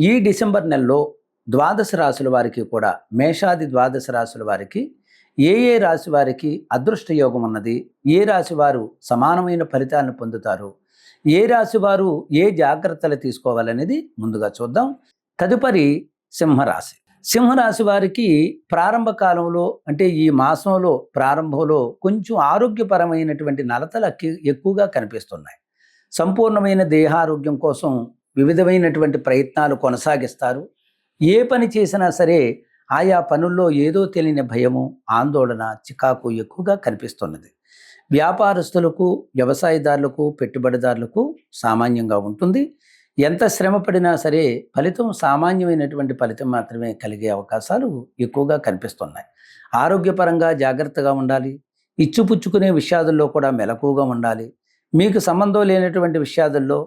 ఈ డిసెంబర్ నెలలో ద్వాదశ రాశుల వారికి కూడా మేషాది ద్వాదశ రాశుల వారికి ఏ ఏ రాశి వారికి అదృష్ట యోగం ఉన్నది ఏ రాశి వారు సమానమైన ఫలితాలను పొందుతారు ఏ రాశి వారు ఏ జాగ్రత్తలు తీసుకోవాలనేది ముందుగా చూద్దాం. తదుపరి సింహరాశి. సింహరాశి వారికి ప్రారంభ కాలంలో అంటే ఈ మాసంలో ప్రారంభంలో కొంచెం ఆరోగ్యపరమైనటువంటి నలతలు ఎక్కువగా కనిపిస్తున్నాయి. సంపూర్ణమైన దేహారోగ్యం కోసం వివిధమైనటువంటి ప్రయత్నాలు కొనసాగిస్తారు. ఏ పని చేసినా సరే ఆయా పనుల్లో ఏదో తెలియని భయము ఆందోళన చికాకు ఎక్కువగా కనిపిస్తున్నది. వ్యాపారస్తులకు వ్యవసాయదారులకు పెట్టుబడిదారులకు సామాన్యంగా ఉంటుంది. ఎంత శ్రమ పడినా సరే ఫలితం సామాన్యమైనటువంటి ఫలితం మాత్రమే కలిగే అవకాశాలు ఎక్కువగా కనిపిస్తున్నాయి. ఆరోగ్యపరంగా జాగ్రత్తగా ఉండాలి. ఇచ్చుపుచ్చుకునే విషయాదుల్లో కూడా మెలకువగా ఉండాలి. మీకు సంబంధం లేనటువంటి విషయాదుల్లో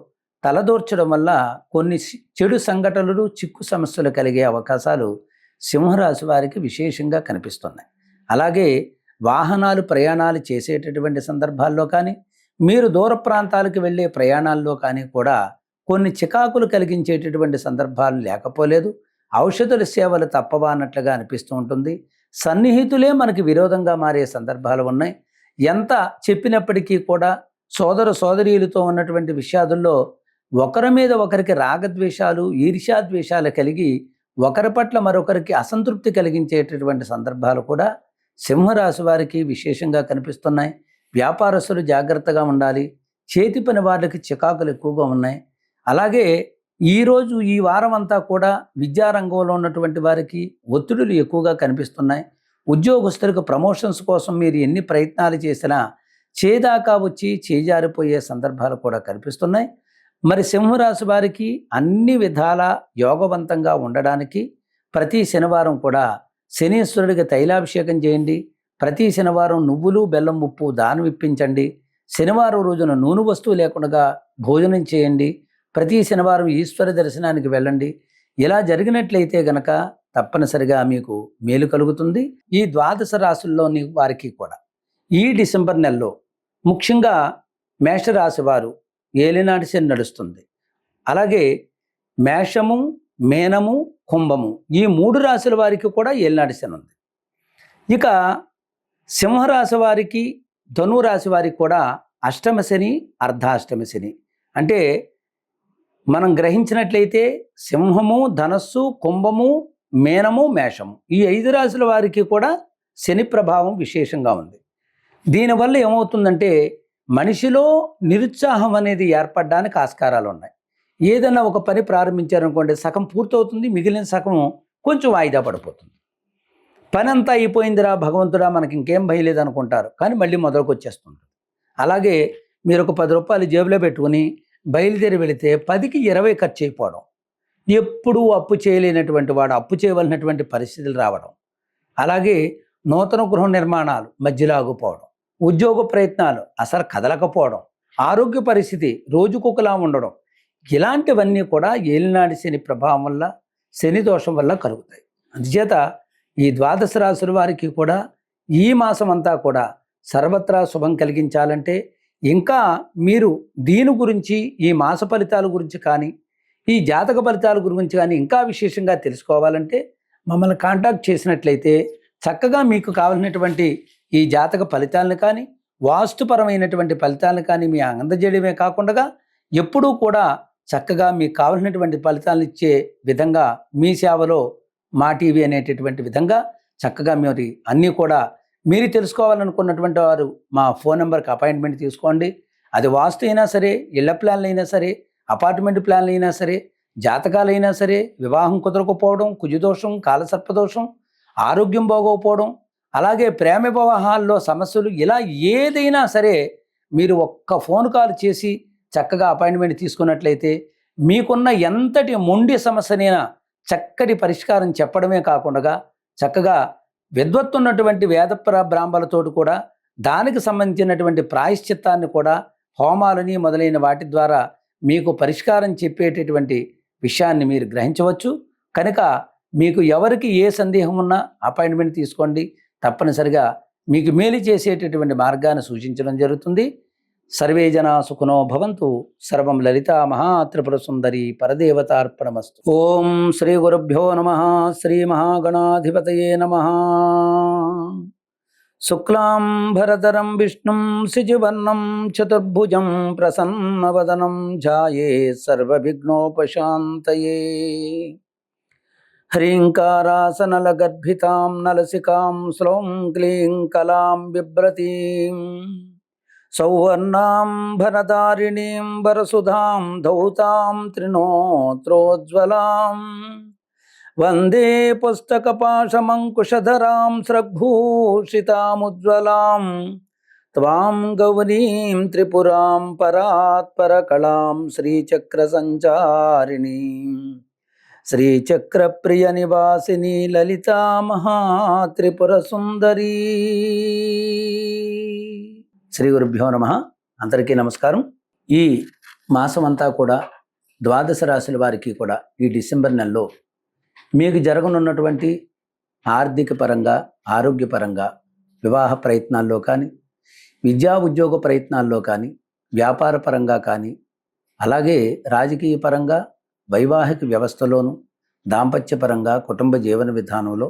తలదూర్చడం వల్ల కొన్ని చెడు సంఘటనలు చిక్కు సమస్యలు కలిగే అవకాశాలు సింహరాశి వారికి విశేషంగా కనిపిస్తున్నాయి. అలాగే వాహనాలు ప్రయాణాలు చేసేటటువంటి సందర్భాల్లో కానీ మీరు దూర ప్రాంతాలకు వెళ్ళే ప్రయాణాల్లో కానీ కూడా కొన్ని చికాకులు కలిగించేటటువంటి సందర్భాలు లేకపోలేదు. ఔషధుల సేవలు తప్పవా అన్నట్లుగా అనిపిస్తూ ఉంటుంది. సన్నిహితులే మనకి విరోధంగా మారే సందర్భాలు ఉన్నాయి. ఎంత చెప్పినప్పటికీ కూడా సోదర సోదరీలతో ఉన్నటువంటి విషయాదుల్లో ఒకరి మీద ఒకరికి రాగద్వేషాలు ఈర్ష్యాద్వేషాలు కలిగి ఒకరి పట్ల మరొకరికి అసంతృప్తి కలిగించేటటువంటి సందర్భాలు కూడా సింహరాశి వారికి విశేషంగా కనిపిస్తున్నాయి. వ్యాపారస్తులు జాగ్రత్తగా ఉండాలి. చేతి పని వాళ్ళకి చికాకులు ఎక్కువగా ఉన్నాయి. అలాగే ఈరోజు ఈ వారం అంతా కూడా విద్యారంగంలో ఉన్నటువంటి వారికి ఒత్తిడులు ఎక్కువగా కనిపిస్తున్నాయి. ఉద్యోగస్తులకు ప్రమోషన్స్ కోసం మీరు ఎన్ని ప్రయత్నాలు చేసినా చేదాకా వచ్చి చేజారిపోయే సందర్భాలు కూడా కనిపిస్తున్నాయి. మరి సింహరాశి వారికి అన్ని విధాల యోగవంతంగా ఉండడానికి ప్రతి శనివారం కూడా శనీశ్వరుడికి తైలాభిషేకం చేయండి. ప్రతి శనివారం నువ్వులు బెల్లం ఉప్పు దానం ఇప్పించండి. శనివారం రోజున నూనె వస్తువు లేకుండా భోజనం చేయండి. ప్రతి శనివారం ఈశ్వర దర్శనానికి వెళ్ళండి. ఇలా జరిగినట్లయితే గనక తప్పనిసరిగా మీకు మేలు కలుగుతుంది. ఈ ద్వాదశ రాశుల్లోని వారికి కూడా. ఈ డిసెంబర్ నెలలో ముఖ్యంగా మేషరాశి వారు ఏలినాటి శని నడుస్తుంది. అలాగే మేషము మేనము కుంభము ఈ మూడు రాశుల వారికి కూడా ఏలినాటి శని ఉంది. ఇక సింహరాశి వారికి ధనురాశి వారికి కూడా అష్టమ శని అర్ధాష్టమ శని. అంటే మనం గ్రహించినట్లయితే సింహము ధనస్సు కుంభము మేనము మేషము ఈ ఐదు రాశుల వారికి కూడా శని ప్రభావం విశేషంగా ఉంది. దీనివల్ల ఏమవుతుందంటే మనిషిలో నిరుత్సాహం అనేది ఏర్పడడానికి ఆస్కారాలు ఉన్నాయి ఏదైనా ఒక పని ప్రారంభించారనుకోండి సగం పూర్తవుతుంది మిగిలిన సగం కొంచెం వాయిదా పడిపోతుంది. పని అంతా అయిపోయిందిరా భగవంతుడా మనకి ఇంకేం భయలేదు అనుకుంటారు కానీ మళ్ళీ మొదలుకు అలాగే మీరు ఒక పది రూపాయలు జేబులో పెట్టుకుని బయలుదేరి వెళితే పదికి ఇరవై ఖర్చు అయిపోవడం. ఎప్పుడూ అప్పు చేయలేనటువంటి వాడు అప్పు చేయవలసినటువంటి పరిస్థితులు రావడం. అలాగే నూతన గృహ నిర్మాణాలు మధ్యలో ఆగిపోవడం. ఉద్యోగ ప్రయత్నాలు అసలు కదలకపోవడం ఆరోగ్య పరిస్థితి రోజుకొకలా ఉండడం ఇలాంటివన్నీ కూడా ఏలినాడి శని ప్రభావం వల్ల శని దోషం వల్ల కలుగుతాయి. అందుచేత ఈ ద్వాదశ రాశుల వారికి కూడా ఈ మాసం అంతా కూడా సర్వత్రా శుభం కలిగించాలంటే ఇంకా మీరు దీని గురించి ఈ మాస ఫలితాల గురించి కానీ ఈ జాతక ఫలితాల గురించి కానీ ఇంకా విశేషంగా తెలుసుకోవాలంటే మమ్మల్ని కాంటాక్ట్ చేసినట్లయితే చక్కగా మీకు కావాల్సినటువంటి ఈ జాతక ఫలితాలను కానీ వాస్తుపరమైనటువంటి ఫలితాలను కానీ మీ అందజేయడమే కాకుండా ఎప్పుడూ కూడా చక్కగా మీకు కావలసినటువంటి ఫలితాలను ఇచ్చే విధంగా మీ సేవలో మా టీవీ అనేటటువంటి విధంగా చక్కగా మీరు అన్నీ కూడా మీరు తెలుసుకోవాలనుకున్నటువంటి వారు మా ఫోన్ నెంబర్కి అపాయింట్మెంట్ తీసుకోండి. అది వాస్తు అయినా సరే ఇళ్ళ ప్లాన్లు అయినా సరే అపార్ట్మెంట్ ప్లాన్లు అయినా సరే జాతకాలైనా సరే వివాహం కుదరకపోవడం కుజదోషం కాలసర్పదోషం ఆరోగ్యం బాగోకపోవడం అలాగే ప్రేమ వివాహాల్లో సమస్యలు ఇలా ఏదైనా సరే మీరు ఒక్క ఫోన్ కాల్ చేసి చక్కగా అపాయింట్మెంట్ తీసుకున్నట్లయితే మీకున్న ఎంతటి మొండి సమస్యనైనా చక్కటి పరిష్కారం చెప్పడమే కాకుండా చక్కగా విద్వత్తున్నటువంటి వేద ప్ర- బ్రాహ్మలతోటి కూడా దానికి సంబంధించినటువంటి ప్రాయశ్చిత్తాన్ని కూడా హోమాలని మొదలైన వాటి ద్వారా మీకు పరిష్కారం చెప్పేటటువంటి విషయాన్ని మీరు గ్రహించవచ్చు. కనుక మీకు ఎవరికి ఏ సందేహం ఉన్నా అపాయింట్మెంట్ తీసుకోండి. తప్పనిసరిగా మీకు మేలు చేసేటటువంటి మార్గాన్ని సూచించడం జరుగుతుంది. సర్వే జనా సుఖనో భవంతు. సర్వం లలిత మహాత్రిపుర సుందరి పరదేవతార్పణమస్తు. ఓం శ్రీ గురుభ్యో నమ. శ్రీ మహాగణాధిపతయే నమ. శుక్లాంబరధరం విష్ణుం శిజువర్ణం చతుర్భుజం ప్రసన్నవదనం ఝాయే సర్వవిఘ్నోపశాంతయే. హ్రీంకారాసనలగర్భితాం నలసికాం శ్లౌం క్లీం కలాం బిభ్రతీం సౌవర్ణాం భరదారిణీం వరసుధాం ధౌతాం త్రినోత్రోజ్వలాం వందే పుస్తకపాశమంకుశధరాం స్రగ్భూషితాముజ్వలాం త్వాం గౌరీం త్రిపురాం పరాత్పరకళాం శ్రీచక్రప్రియ నివాసిని లలితా మహాత్రిపుర సుందరీ. శ్రీ గురుభ్యో నమ. అందరికీ నమస్కారం. ఈ మాసం అంతా కూడా ద్వాదశ రాశుల వారికి కూడా ఈ డిసెంబర్ నెలలో మీకు జరగనున్నటువంటి ఆర్థిక పరంగా ఆరోగ్యపరంగా వివాహ ప్రయత్నాల్లో కానీ విద్యా ఉద్యోగ ప్రయత్నాల్లో కానీ వ్యాపార పరంగా కానీ అలాగే రాజకీయ పరంగా వైవాహిక వ్యవస్థలోనూ దాంపత్యపరంగా కుటుంబ జీవన విధానంలో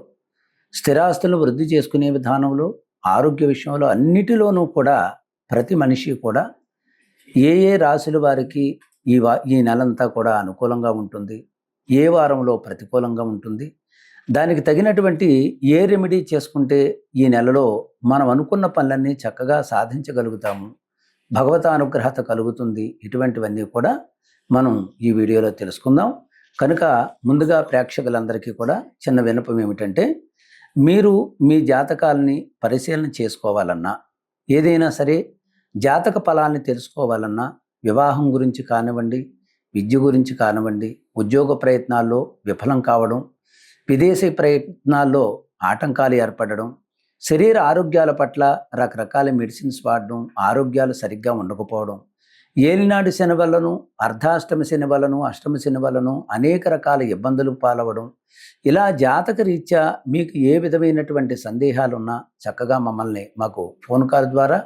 స్థిరాస్తులను వృద్ధి చేసుకునే విధానంలో ఆరోగ్య విషయంలో అన్నిటిలోనూ కూడా ప్రతి మనిషి కూడా ఏ ఏ రాశుల వారికి ఈ వా ఈ నెలంతా కూడా అనుకూలంగా ఉంటుంది ఏ వారంలో ప్రతికూలంగా ఉంటుంది దానికి తగినటువంటి ఏ రెమెడీ చేసుకుంటే ఈ నెలలో మనం అనుకున్న పనులన్నీ చక్కగా సాధించగలుగుతాము. భగవత అనుగ్రహత కలుగుతుంది. ఇటువంటివన్నీ కూడా మనం ఈ వీడియోలో తెలుసుకుందాం. కనుక ముందుగా ప్రేక్షకులందరికీ కూడా చిన్న వినపం ఏమిటంటే మీరు మీ జాతకాలని పరిశీలన చేసుకోవాలన్నా ఏదైనా సరే జాతక ఫలాన్ని తెలుసుకోవాలన్నా వివాహం గురించి కానివ్వండి విద్య గురించి కానివ్వండి ఉద్యోగ ప్రయత్నాల్లో విఫలం కావడం విదేశీ ప్రయత్నాల్లో ఆటంకాలు ఏర్పడడం శరీర ఆరోగ్యాల పట్ల రకరకాల మెడిసిన్స్ వాడడం ఆరోగ్యాలు సరిగ్గా ఉండకపోవడం ఏలినాడు శని వలను అర్ధాష్టమి శని వలను శని వలను అనేక రకాల ఇబ్బందులు పాలవడం ఇలా జాతక రీత్యా మీకు ఏ విధమైనటువంటి సందేహాలు ఉన్నా చక్కగా మమ్మల్ని మాకు ఫోన్ కాల్ ద్వారా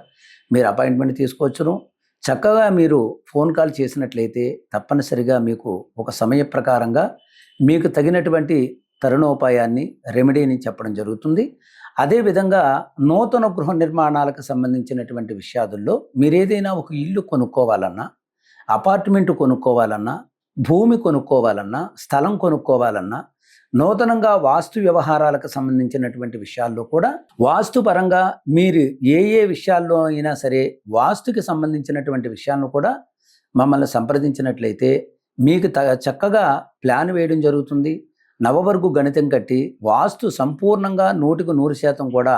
మీరు అపాయింట్మెంట్ తీసుకోవచ్చును. చక్కగా మీరు ఫోన్ కాల్ చేసినట్లయితే తప్పనిసరిగా మీకు ఒక సమయ ప్రకారంగా మీకు తగినటువంటి తరుణోపాయాన్ని రెమెడీని చెప్పడం జరుగుతుంది. అదేవిధంగా నూతన గృహ నిర్మాణాలకు సంబంధించినటువంటి విషయాదుల్లో మీరు ఏదైనా ఒక ఇల్లు కొనుక్కోవాలన్నా అపార్ట్మెంట్ కొనుక్కోవాలన్నా భూమి కొనుక్కోవాలన్నా స్థలం కొనుక్కోవాలన్నా నూతనంగా వాస్తు వ్యవహారాలకు సంబంధించినటువంటి విషయాల్లో కూడా వాస్తుపరంగా మీరు ఏ ఏ విషయాల్లో అయినా సరే వాస్తుకి సంబంధించినటువంటి విషయాలను కూడా మమ్మల్ని సంప్రదించినట్లయితే మీకు త చక్కగా ప్లాన్ వేయడం జరుగుతుంది. నవవర్గు గణితం కట్టి వాస్తు సంపూర్ణంగా నూటికి నూరు శాతం కూడా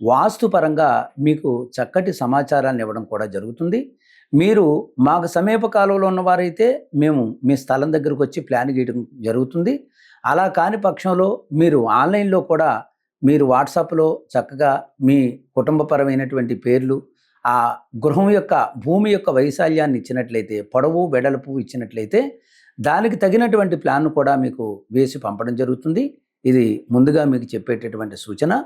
వాస్తు పరంగా మీకు చక్కటి సమాచారాన్ని ఇవ్వడం కూడా జరుగుతుంది. మీరు మాకు సమీప కాలంలో ఉన్నవారైతే మేము మీ స్థలం దగ్గరకు వచ్చి ప్లాన్ గీయడం జరుగుతుంది. అలా కాని పక్షంలో మీరు ఆన్లైన్లో కూడా మీరు వాట్సాప్లో చక్కగా మీ కుటుంబపరమైనటువంటి పేర్లు ఆ గృహం యొక్క భూమి యొక్క వైశాల్యాన్ని ఇచ్చినట్లయితే పొడవు వెడల్పు ఇచ్చినట్లయితే దానికి తగినటువంటి ప్లాన్ కూడా మీకు వేసి పంపడం జరుగుతుంది. ఇది ముందుగా మీకు చెప్పేటటువంటి సూచన.